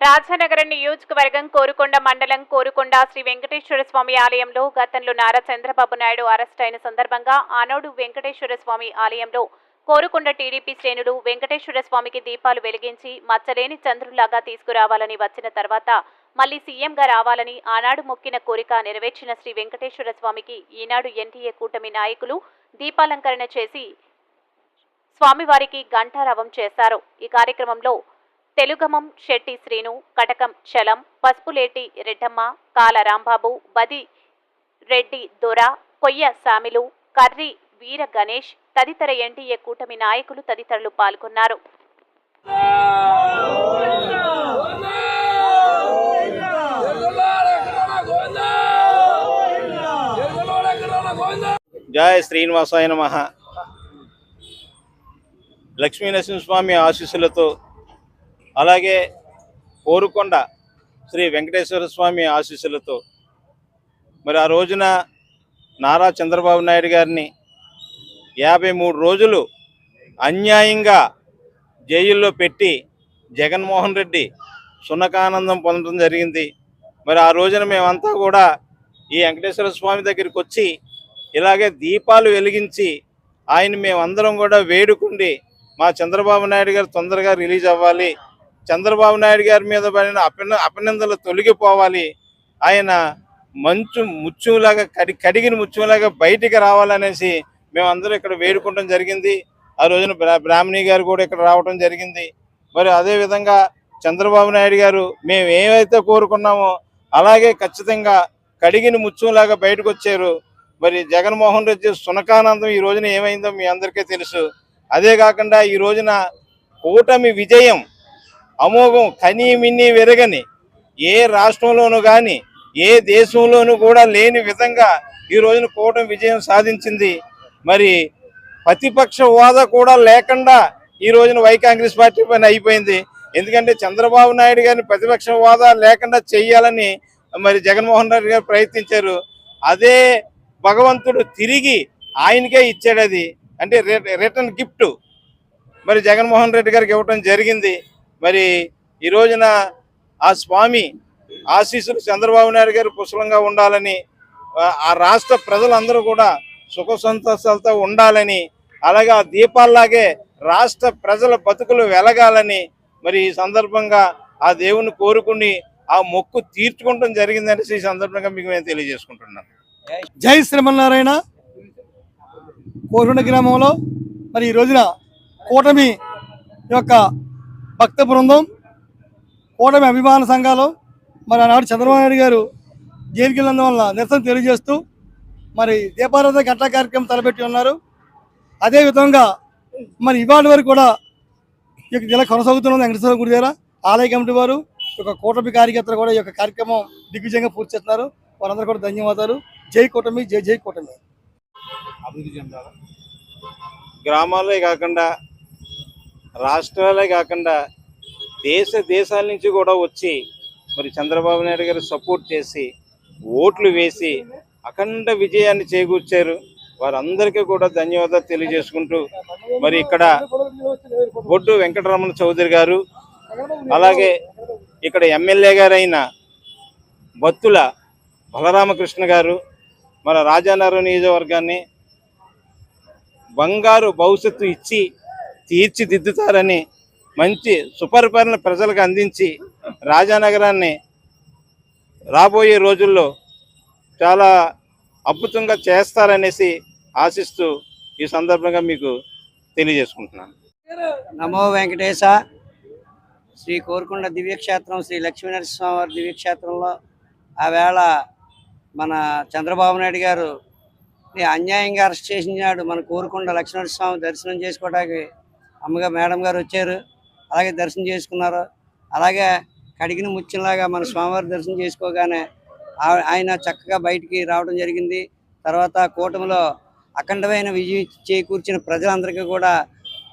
రాజనగరం నియోజకవర్గం కోరుకొండ మండలం కోరుకొండ శ్రీ వెంకటేశ్వర స్వామి ఆలయంలో గతంలో నారా చంద్రబాబు నాయుడు అరెస్ట్ అయిన సందర్భంగా ఆనాడు వెంకటేశ్వర స్వామి ఆలయంలో కోరుకొండ టీడీపీ శ్రేణులు వెంకటేశ్వర స్వామికి దీపాలు వెలిగించి మచ్చలేని చంద్రులాగా తీసుకురావాలని వచ్చిన తర్వాత మళ్ళీ సీఎంగా రావాలని ఆనాడు మొక్కిన కోరిక నెరవేర్చిన శ్రీ వెంకటేశ్వర స్వామికి ఈనాడు ఎన్టీఏ కూటమి నాయకులు దీపాలంకరణ చేసి స్వామివారికి గంటారవం చేశారు. ఈ కార్యక్రమంలో తెలుగమం శెట్టి శ్రీను కటకం చలం పసుపులేటి రెడ్డమ్మ కాల రాంబాబు బది రెడ్డి దొర కొయ్య సామిలు కర్రి వీర గణేష్ తదితర ఎన్డీఏ కూటమి నాయకులు తదితరులు పాల్గొన్నారు. జయ శ్రీనివాసాయ నమ. లక్ష్మీనరసింహస్వామి ఆశీస్సులతో అలాగే కోరుకొండ శ్రీ వెంకటేశ్వర స్వామి ఆశీస్సులతో మరి ఆ రోజున నారా చంద్రబాబు నాయుడు గారిని యాభై మూడు రోజులు అన్యాయంగా జైల్లో పెట్టి జగన్మోహన్ రెడ్డి సునకానందం పొందడం జరిగింది. మరి ఆ రోజున మేమంతా కూడా ఈ వెంకటేశ్వర స్వామి దగ్గరికి వచ్చి ఇలాగే దీపాలు వెలిగించి ఆయన మేమందరం కూడా వేడుకుండి మా చంద్రబాబు నాయుడు గారు తొందరగా రిలీజ్ అవ్వాలి. చంద్రబాబు నాయుడు గారి మీద పడిన అపన అపనిందలు తొలగిపోవాలి. ఆయన మంచు ముత్యంలాగా కడి కడిగిన ముత్యంలాగా బయటికి రావాలనేసి మేమందరూ ఇక్కడ వేడుకోవడం జరిగింది. ఆ రోజున బ్రా బ్రాహ్మణి గారు కూడా ఇక్కడ రావడం జరిగింది. మరి అదే విధంగా చంద్రబాబు నాయుడు గారు మేము ఏమైతే కోరుకున్నామో అలాగే ఖచ్చితంగా కడిగిన ముత్యంలాగా బయటకు వచ్చారు మరి జగన్మోహన్ రెడ్డి సునకానందం ఈ రోజున ఏమైందో మీ అందరికీ తెలుసు. అదే కాకుండా ఈ రోజున కూటమి విజయం అమోఘం కనీ మిన్ని వెరగని ఏ రాష్ట్రంలోనూ కానీ ఏ దేశంలోనూ కూడా లేని విధంగా ఈ రోజున కూటమి విజయం సాధించింది. మరి ప్రతిపక్ష హోదా కూడా లేకుండా ఈ రోజున వై కాంగ్రెస్ పార్టీ పైన అయిపోయింది. ఎందుకంటే చంద్రబాబు నాయుడు గారిని ప్రతిపక్ష హోదా లేకుండా చెయ్యాలని మరి జగన్మోహన్ రెడ్డి గారు ప్రయత్నించారు. అదే భగవంతుడు తిరిగి ఆయనకే ఇచ్చాడు అది. అంటే రిటర్న్ గిఫ్ట్ మరి జగన్మోహన్ రెడ్డి గారికి ఇవ్వటం జరిగింది. మరి ఈ రోజున ఆ స్వామి ఆశీస్సులు చంద్రబాబు నాయుడు గారు పుష్కలంగా ఉండాలని ఆ- రాష్ట్ర ప్రజలందరూ కూడా సుఖ సంతోషాలతో ఉండాలని అలాగే ఆ దీపాల్లాగే రాష్ట్ర ప్రజల బతుకులు వెలగాలని మరి ఈ సందర్భంగా ఆ దేవుని కోరుకుని ఆ మొక్కు తీర్చుకోవడం జరిగిందనేసి ఈ సందర్భంగా మీకు నేను తెలియజేసుకుంటున్నాను. జై శ్రీమన్నారాయణ. కోరుండ గ్రామంలో మరి ఈ రోజున కూటమి యొక్క భక్త బృందం కూటమి అభిమాన సంఘాలు మరి ఆనాడు చంద్రబాబు నాయుడు గారు జైలుకి వెళ్ళినందువల్ల నిరసన తెలియజేస్తూ మరి దీపారాధన ఘట్ట కార్యక్రమం తలపెట్టి ఉన్నారు. అదే విధంగా మరి ఇవాళ వరకు కూడా ఈ యొక్క జిల్లా కొనసాగుతున్నది వెంకటేశ్వర గుడి దగ్గర. ఆలయ కమిటీ వారు ఈ యొక్క కూటమి కార్యకర్తలు కూడా ఈ యొక్క కార్యక్రమం దిగ్విజయంగా పూర్తి చేస్తున్నారు. వారందరూ కూడా ధన్యవాదాలు. జై కూటమి జై జై కూటమి. అభివృద్ధి చెందాలి? గ్రామాల్లో కాకుండా రాష్ట్రాలే కాకుండా దేశ దేశాల నుంచి కూడా వచ్చి మరి చంద్రబాబు నాయుడు గారు సపోర్ట్ చేసి ఓట్లు వేసి అఖండ విజయాన్ని చేకూర్చారు. వారందరికీ కూడా ధన్యవాదాలు తెలియజేసుకుంటూ మరి ఇక్కడ బొడ్డు వెంకటరమణ చౌదరి గారు అలాగే ఇక్కడ ఎమ్మెల్యే గారైన బత్తుల బలరామకృష్ణ గారు మన రాజానగరం నియోజకవర్గాన్ని బంగారు భవిష్యత్తు ఇచ్చి తీర్చిదిద్దుతారని మంచి సుపరిపాలన ప్రజలకు అందించి రాజానగరాన్ని రాబోయే రోజుల్లో చాలా అద్భుతంగా చేస్తారనేసి ఆశిస్తూ ఈ సందర్భంగా మీకు తెలియజేసుకుంటున్నాను. నమో వెంకటేశ. శ్రీ కోరుకొండ దివ్యక్షేత్రం శ్రీ లక్ష్మీనరసింహవారి దివ్యక్షేత్రంలో ఆవేళ మన చంద్రబాబు నాయుడు గారు అన్యాయంగా అరెస్ట్ చేసినాడు మన కోరుకొండ లక్ష్మీనరసింహ దర్శనం చేసుకోవడానికి అమ్మగా మేడం గారు వచ్చారు. అలాగే దర్శనం చేసుకున్నారు. అలాగే కడిగిన ముత్యంలాగా మన స్వామివారి దర్శనం చేసుకోగానే ఆయన చక్కగా బయటికి రావడం జరిగింది. తర్వాత కూటమిలో అఖండమైన విజయం చేకూర్చిన ప్రజలందరికీ కూడా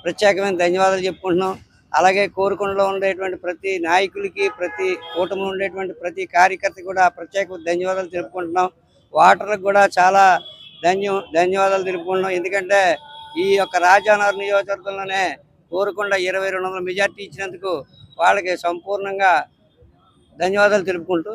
ప్రత్యేకమైన ధన్యవాదాలు చెప్పుకుంటున్నాం. అలాగే కోరుకొండలో ఉండేటువంటి ప్రతి నాయకులకి ప్రతి కూటమిలో ఉండేటువంటి ప్రతి కార్యకర్త కూడా ప్రత్యేక ధన్యవాదాలు తెలుపుకుంటున్నాం. వాటర్లకు కూడా చాలా ధన్యం ధన్యవాదాలు తెలుపుకుంటున్నాం. ఎందుకంటే ఈ యొక్క రాజానగర్ నియోజకవర్గంలోనే కోరుకొండ ఇరవై రెండు వందల మెజార్టీ ఇచ్చినందుకు వాళ్ళకి సంపూర్ణంగా ధన్యవాదాలు తెలుపుకుంటూ